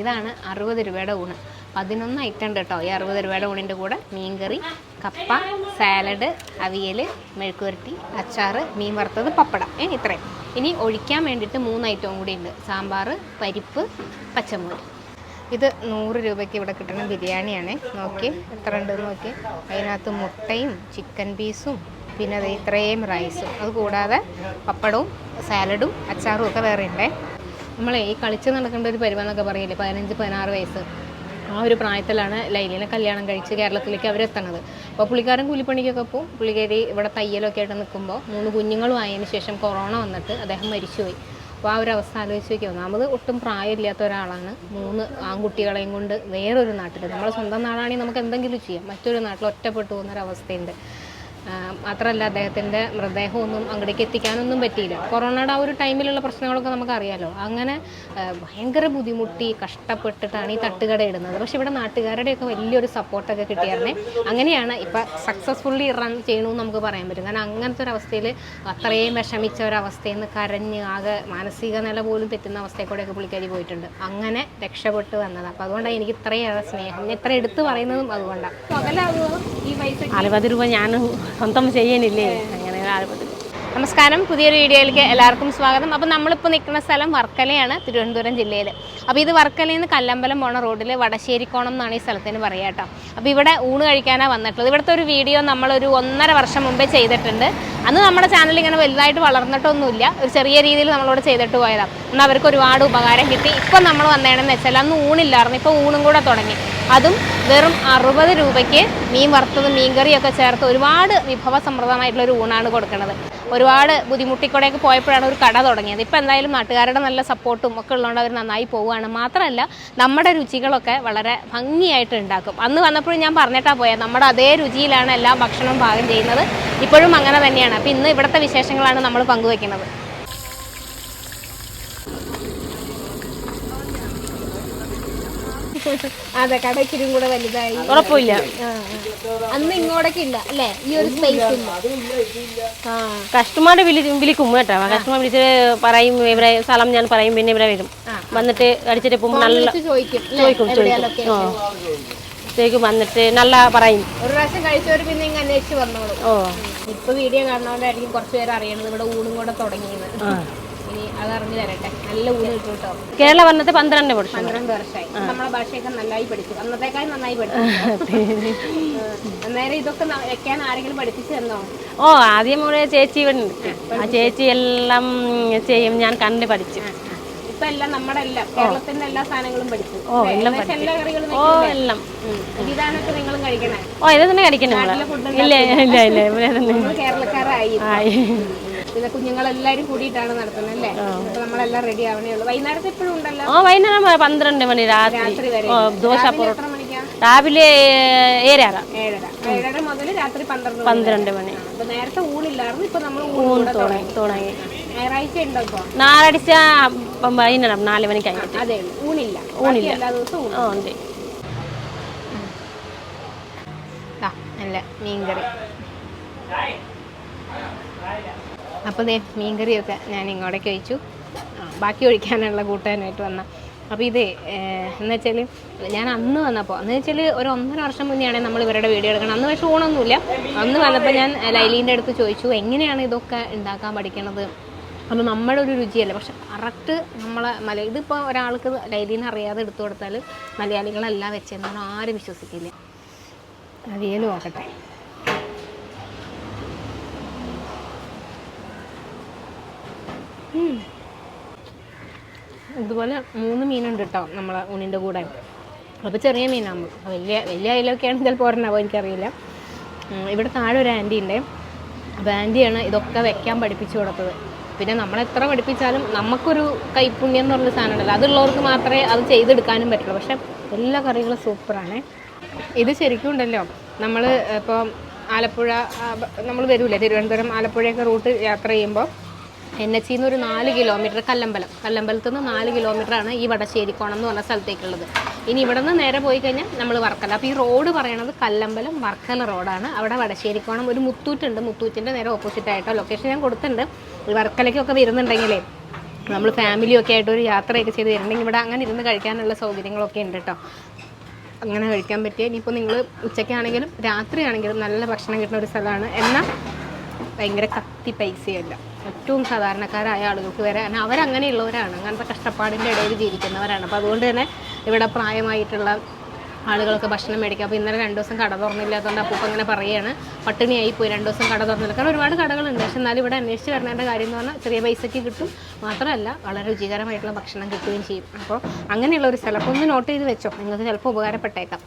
ഇതാണ് അറുപത് രൂപയുടെ ഊണ്. പതിനൊന്ന് ഐറ്റം ഉണ്ട് കേട്ടോ ഈ അറുപത് രൂപയുടെ ഊണിന്റെ കൂടെ മീൻകറി കപ്പ സാലഡ് അവിയൽ മെഴുക്കുവരട്ടി അച്ചാർ മീൻ വറുത്തത് പപ്പടം. ഏ ഇത്രയും. ഇനി ഒഴിക്കാൻ വേണ്ടിയിട്ട് മൂന്ന് ഐറ്റവും കൂടി ഉണ്ട്. സാമ്പാർ പരിപ്പ് പച്ചമുളക്. ഇത് നൂറ് രൂപയ്ക്ക് ഇവിടെ കിട്ടുന്ന ബിരിയാണിയാണ്. നോക്കി എത്ര ഉണ്ടെന്ന് നോക്കി അതിനകത്ത് മുട്ടയും ചിക്കൻ പീസും പിന്നെ അത് ഇത്രയും റൈസും അത് കൂടാതെ പപ്പടവും സാലഡും അച്ചാറും ഒക്കെ വേറെ ഉണ്ടേ. നമ്മളെ ഈ കളിച്ച് നടക്കേണ്ട ഒരു പരിപാടിന്നൊക്കെ പറയില്ലേ? പതിനഞ്ച് പതിനാറ് വയസ്സ്. ആ ഒരു പ്രായത്തിലാണ് ലൈലിനെ കല്യാണം കഴിച്ച് കേരളത്തിലേക്ക് അവരെത്തണത് അപ്പോൾ പുള്ളിക്കാരൻ കൂലിപ്പണിക്കൊക്കെ പോവും. പുള്ളിക്കാരി ഇവിടെ തയ്യലൊക്കെ ആയിട്ട് നിൽക്കുമ്പോൾ മൂന്ന് കുഞ്ഞുങ്ങളും ആയതിനു ശേഷം കൊറോണ വന്നിട്ട് അദ്ദേഹം മരിച്ചുപോയി. അപ്പോൾ ആ ഒരു അവസ്ഥ ആലോചിച്ച് നോക്കി ഒന്നാമത് ഒട്ടും പ്രായമില്ലാത്ത ഒരാളാണ്. മൂന്ന് ആൺകുട്ടികളെയും കൊണ്ട് വേറൊരു നാട്ടിൽ നമ്മുടെ സ്വന്തം നാടാണെങ്കിൽ നമുക്ക് എന്തെങ്കിലും ചെയ്യാം. മറ്റൊരു നാട്ടിൽ ഒറ്റപ്പെട്ടു പോകുന്നൊരവസ്ഥയുണ്ട് മാത്രമല്ല അദ്ദേഹത്തിന്റെ മൃതദേഹമൊന്നും അങ്ങോട്ടേക്ക് എത്തിക്കാനൊന്നും പറ്റിയില്ല. കൊറോണയുടെ ആ ഒരു ടൈമിലുള്ള പ്രശ്നങ്ങളൊക്കെ നമുക്കറിയാലോ. അങ്ങനെ ഭയങ്കര ബുദ്ധിമുട്ടി കഷ്ടപ്പെട്ടിട്ടാണ് ഈ തട്ടുകട ഇടുന്നത്. പക്ഷെ ഇവിടെ നാട്ടുകാരുടെയൊക്കെ വലിയൊരു സപ്പോർട്ടൊക്കെ കിട്ടിയായിരുന്നേ. അങ്ങനെയാണ് ഇപ്പം സക്സസ്ഫുള്ളി റൺ ചെയ്യണമെന്ന് നമുക്ക് പറയാൻ പറ്റും. കാരണം അങ്ങനത്തെ ഒരു അവസ്ഥയിൽ അത്രയും വിഷമിച്ച ഒരവസ്ഥയിൽ നിന്ന് കരഞ്ഞ് ആകെ മാനസിക നില പോലും തെറ്റുന്ന അവസ്ഥയിൽ കൂടെയൊക്കെ പുള്ളിക്കാരി പോയിട്ടുണ്ട്. അങ്ങനെ രക്ഷപ്പെട്ട് വന്നത്. അപ്പോൾ അതുകൊണ്ടാണ് എനിക്ക് ഇത്രയേറെ സ്നേഹം. എത്ര ഇത്ര എടുത്ത് പറയുന്നതും അതുകൊണ്ടാണ് ഈ പൈസ അറുപത് രൂപ ഞാൻ സ്വന്തം ചെയ്യണില്ലേ? അങ്ങനെ നമസ്കാരം. പുതിയൊരു വീഡിയോയിലേക്ക് എല്ലാവർക്കും സ്വാഗതം. അപ്പോൾ നമ്മളിപ്പോൾ നിൽക്കുന്ന സ്ഥലം വർക്കലയാണ് തിരുവനന്തപുരം ജില്ലയിൽ അപ്പോൾ ഇത് വർക്കലയിൽ നിന്ന് കല്ലമ്പലം പോണ റോഡിൽ വടശ്ശേരിക്കോണം എന്നാണ് ഈ സ്ഥലത്തിന് പറയുക കേട്ടോ. അപ്പോൾ ഇവിടെ ഊണ് കഴിക്കാനാണ് വന്നിട്ടുള്ളത്. ഇവിടുത്തെ ഒരു വീഡിയോ നമ്മളൊരു ഒന്നര വർഷം മുമ്പേ ചെയ്തിട്ടുണ്ട്. അന്ന് നമ്മുടെ ചാനൽ ഇങ്ങനെ വലുതായിട്ട് വളർന്നിട്ടൊന്നുമില്ല. ഒരു ചെറിയ രീതിയിൽ നമ്മളോട് ചെയ്തിട്ട് പോയതാണ് എന്നാൽ അവർക്ക് ഒരുപാട് ഉപകാരം കിട്ടി. ഇപ്പം നമ്മൾ വന്നേണെന്ന് വെച്ചാൽ അന്ന് ഊണില്ലായിരുന്നു. ഇപ്പോൾ ഊണും കൂടെ തുടങ്ങി. അതും വെറും അറുപത് രൂപയ്ക്ക് മീൻ വറുത്തതും മീൻകറിയൊക്കെ ചേർത്ത് ഒരുപാട് വിഭവസമൃദ്ധമായിട്ടുള്ള ഒരു ഊണാണ് കൊടുക്കുന്നത്. ഒരുപാട് ബുദ്ധിമുട്ടിക്കൂടെയൊക്കെ പോയപ്പോഴാണ് ഒരു കട തുടങ്ങിയത്. ഇപ്പം എന്തായാലും നാട്ടുകാരുടെ നല്ല സപ്പോർട്ടും ഒക്കെ ഉള്ളതുകൊണ്ട് അവർ നന്നായി പോവുകയാണ്. മാത്രമല്ല നമ്മുടെ രുചികളൊക്കെ വളരെ ഭംഗിയായിട്ട് ഉണ്ടാക്കും. അന്ന് വന്നപ്പോഴും ഞാൻ പറഞ്ഞിട്ടാണ് പോയത് നമ്മുടെ അതേ രുചിയിലാണ് എല്ലാ ഭക്ഷണവും പാകം ചെയ്യുന്നത്. ഇപ്പോഴും അങ്ങനെ തന്നെയാണ്. അപ്പം ഇന്ന് ഇവിടുത്തെ വിശേഷങ്ങളാണ് നമ്മൾ പങ്കുവെക്കുന്നത്. അതെ കട ഇച്ചിരി കൂടെ വലുതായി ഉറപ്പില്ല അന്ന് ഇങ്ങോട്ടൊക്കെ ഇല്ല അല്ലേ? ഈ ഒരു സ്പേസ് ഇല്ല. വിളി വിളിക്കും കേട്ടോ. കസ്റ്റമർ വിളിച്ച് പറയും ഇവരെ സ്ഥലം ഞാൻ പറയും പിന്നെ ഇവരെ വരും. വന്നിട്ട് അടിച്ചിട്ട് പോകുമ്പോൾ നല്ല ചോദിക്കും? ചോദിക്കും വന്നിട്ട് നല്ല പറയും. ഒരു പ്രാവശ്യം കഴിച്ചവർ പിന്നെ ഇങ്ങ് അന്വേഷിച്ച് വന്നോളൂ. ഓ. ഇപ്പൊ വീഡിയോ കാണുന്നവരായിരിക്കും കുറച്ച് പേര് അറിയണത്. ഇവിടെ ഊണും കൂടെ തുടങ്ങിയത്. ഇനി അത് അറിഞ്ഞു തരട്ടെ. നല്ല ഊണ് കിട്ടും കേട്ടോ. കേരള വന്നത് പന്ത്രണ്ട് വർഷം പന്ത്രണ്ട് വർഷമായി. നമ്മളെ ഭാഷയൊക്കെ നന്നായി പഠിച്ചു. അന്നത്തേക്കാൾ നന്നായി പഠിച്ചു. അന്നേരം ഇതൊക്കെ വെക്കാൻ ആരെങ്കിലും പഠിപ്പിച്ചു തന്നോ? ഓ ആദ്യം ഒരു ചേച്ചി ഉണ്ട്. ആ ചേച്ചി എല്ലാം ചെയ്യും ഞാൻ കണ്ട് പഠിച്ചു. ഇപ്പൊ എല്ലാം നമ്മുടെ എല്ലാം കേരളത്തിന്റെ എല്ലാ സാധനങ്ങളും പഠിച്ചു. ഓ എല്ലാം എല്ലാ കറികളും ഓ എല്ലാം. ഇതാണൊക്കെ നിങ്ങളും കഴിക്കണേ? ഓ ഇത് തന്നെ കഴിക്കണം ഇല്ല ഇല്ല ഇല്ല കേരളക്കാരായി പിന്നെ കുഞ്ഞുങ്ങളെല്ലാരും കൂടിയിട്ടാണ് നടത്തുന്നത് അല്ലേ? അപ്പൊ നമ്മളെല്ലാം റെഡി ആവണേ ഉള്ളൂ. വൈകുന്നേരത്തെ എപ്പോഴും ഉണ്ടല്ലോ? ഓ വൈകുന്നേരം പന്ത്രണ്ട് മണി രാത്രി. വരെ. ദോശ രാവിലെ ഏഴര. ഏഴര. മുതൽ രാത്രി പന്ത്രണ്ട് പന്ത്രണ്ട് മണി. അപ്പൊ നേരത്തെ ഊണില്ലായിരുന്നു ഇപ്പൊ നമ്മൾ ഊണ് കൂടെ തുടങ്ങി തുടങ്ങി. ഞായറാഴ്ച ഉണ്ടോ ഇപ്പൊ? നാലടിച്ച വൈകുന്നേരം നാല് മണിക്ക് അതെ ഊണില്ല. ഊണില്ല. എല്ലാ ദിവസവും ഉണ്ട്. നല്ല മീൻകറി. അപ്പോൾ ദേ മീൻകറിയൊക്കെ ഞാൻ ഇങ്ങോട്ടേക്ക് ഒഴിച്ചു. ബാക്കി ഒഴിക്കാനുള്ള കൂട്ടാനായിട്ട് വന്ന. അപ്പോൾ ഇതേ എന്ന് വെച്ചാൽ ഞാൻ അന്ന് വന്നപ്പോൾ എന്ന് വെച്ചാൽ ഒരു ഒന്നര വർഷം മുന്നെയാണ് നമ്മൾ ഇവരുടെ വീഡിയോ എടുക്കണം അന്ന് പക്ഷേ ഊണൊന്നുമില്ല. അന്ന് വന്നപ്പോൾ ഞാൻ ലൈലീന്റെ അടുത്ത് ചോദിച്ചു എങ്ങനെയാണ് ഇതൊക്കെ ഉണ്ടാക്കാൻ പഠിക്കണത്? അത് നമ്മുടെ ഒരു രുചിയല്ല? പക്ഷെ കറക്റ്റ് നമ്മളെ മല ഇതിപ്പോൾ ഒരാൾക്ക് ലൈലീനെ അറിയാതെ എടുത്തു കൊടുത്താൽ മലയാളികളെല്ലാം വെച്ചെന്നാലും ആരും വിശ്വസിക്കില്ല. അവിയൽ നോക്കട്ടെ ഇതുപോലെ മൂന്ന് മീനുണ്ട് കേട്ടോ നമ്മളെ ഊണിന്റെ കൂടെ. അപ്പോൾ ചെറിയ മീനാകുമ്പോൾ വലിയ വലിയ അയിലൊക്കെയാണ് ചിലപ്പോൾ ഒരെണ്ണാവും എനിക്കറിയില്ല. ഇവിടെ താഴെ ഒരു ആന്റി ഉണ്ട് അപ്പോൾ ആന്റിയാണ് ഇതൊക്കെ വെക്കാൻ പഠിപ്പിച്ചു കൊടുത്തത്. പിന്നെ നമ്മൾ എത്ര പഠിപ്പിച്ചാലും നമുക്കൊരു കൈപ്പുണ്യം എന്ന് പറഞ്ഞ സാധനം ഉണ്ടല്ലോ അതുള്ളവർക്ക് മാത്രമേ അത് ചെയ്തെടുക്കാനും പറ്റുള്ളൂ. പക്ഷെ എല്ലാ കറികളും സൂപ്പറാണ്. ഇത് ശരിക്കും ഉണ്ടല്ലോ നമ്മൾ ഇപ്പോൾ ആലപ്പുഴ നമ്മൾ വരില്ലേ തിരുവനന്തപുരം ആലപ്പുഴയൊക്കെ റൂട്ട് യാത്ര ചെയ്യുമ്പോൾ എൻ എച്ച് ഒരു നാല് കിലോമീറ്റർ കല്ലമ്പലം. കല്ലമ്പലത്തു നിന്ന് നാല് കിലോമീറ്ററാണ് ഈ വടശ്ശേരിക്കോണം എന്ന് പറഞ്ഞ സ്ഥലത്തേക്കുള്ളത്. ഇനി ഇവിടെ നിന്ന് നേരെ പോയി കഴിഞ്ഞാൽ നമ്മൾ വർക്കല. അപ്പോൾ ഈ റോഡ് പറയണത് കല്ലമ്പലം വർക്കല റോഡാണ്. അവിടെ വടശ്ശേരിക്കോണം ഒരു മുത്തൂറ്റുണ്ട്. മുത്തൂറ്റിന്റെ നേരെ ഓപ്പോസിറ്റ് ആയിട്ടോ. ലൊക്കേഷൻ ഞാൻ കൊടുത്തിട്ടുണ്ട്. വർക്കലയ്ക്കൊക്കെ വരുന്നുണ്ടെങ്കിലേ നമ്മൾ ഫാമിലിയൊക്കെ ആയിട്ട് ഒരു യാത്രയൊക്കെ ചെയ്ത് വരുന്നുണ്ടെങ്കിൽ ഇവിടെ അങ്ങനെ ഇരുന്ന് കഴിക്കാനുള്ള സൗകര്യങ്ങളൊക്കെ ഉണ്ട് കേട്ടോ അങ്ങനെ കഴിക്കാൻ പറ്റിയ. ഇനിയിപ്പോൾ നിങ്ങൾ ഉച്ചയ്ക്കാണെങ്കിലും രാത്രിയാണെങ്കിലും നല്ല ഭക്ഷണം കിട്ടുന്ന ഒരു സ്ഥലമാണ്. എന്നാൽ ഭയങ്കര കത്തി പൈസയല്ല. ഏറ്റവും സാധാരണക്കാരായ ആളുകൾക്ക് വരെ അവരങ്ങനെയുള്ളവരാണ്. അങ്ങനത്തെ കഷ്ടപ്പാടിന്റെ ഇടയിൽ ജീവിക്കുന്നവരാണ്. അപ്പോൾ അതുകൊണ്ട് തന്നെ ഇവിടെ പ്രായമായിട്ടുള്ള ആളുകളൊക്കെ ഭക്ഷണം മേടിക്കുക അപ്പോൾ ഇന്നലെ രണ്ട് ദിവസം കട തുറന്നില്ലാത്തതുകൊണ്ട് അപ്പൂപ്പ അങ്ങനെ പറയുകയാണ് പട്ടിണിയായി പോയി രണ്ട് ദിവസം കട തുറന്നില്ല. കാരണം ഒരുപാട് കടകളുണ്ട്. പക്ഷെ എന്നാലും ഇവിടെ അന്വേഷിച്ച് വരേണ്ട കാര്യം എന്ന് പറഞ്ഞാൽ ചെറിയ പൈസയ്ക്ക് കിട്ടും. മാത്രമല്ല വളരെ രുചികരമായിട്ടുള്ള ഭക്ഷണം കിട്ടുകയും ചെയ്യും. അപ്പോൾ അങ്ങനെയുള്ള ഒരു സ്ഥലം. ഒന്ന് നോട്ട് ചെയ്ത് വെച്ചോ. നിങ്ങൾക്ക് ചിലപ്പോൾ ഉപകാരപ്പെട്ടേക്കാം.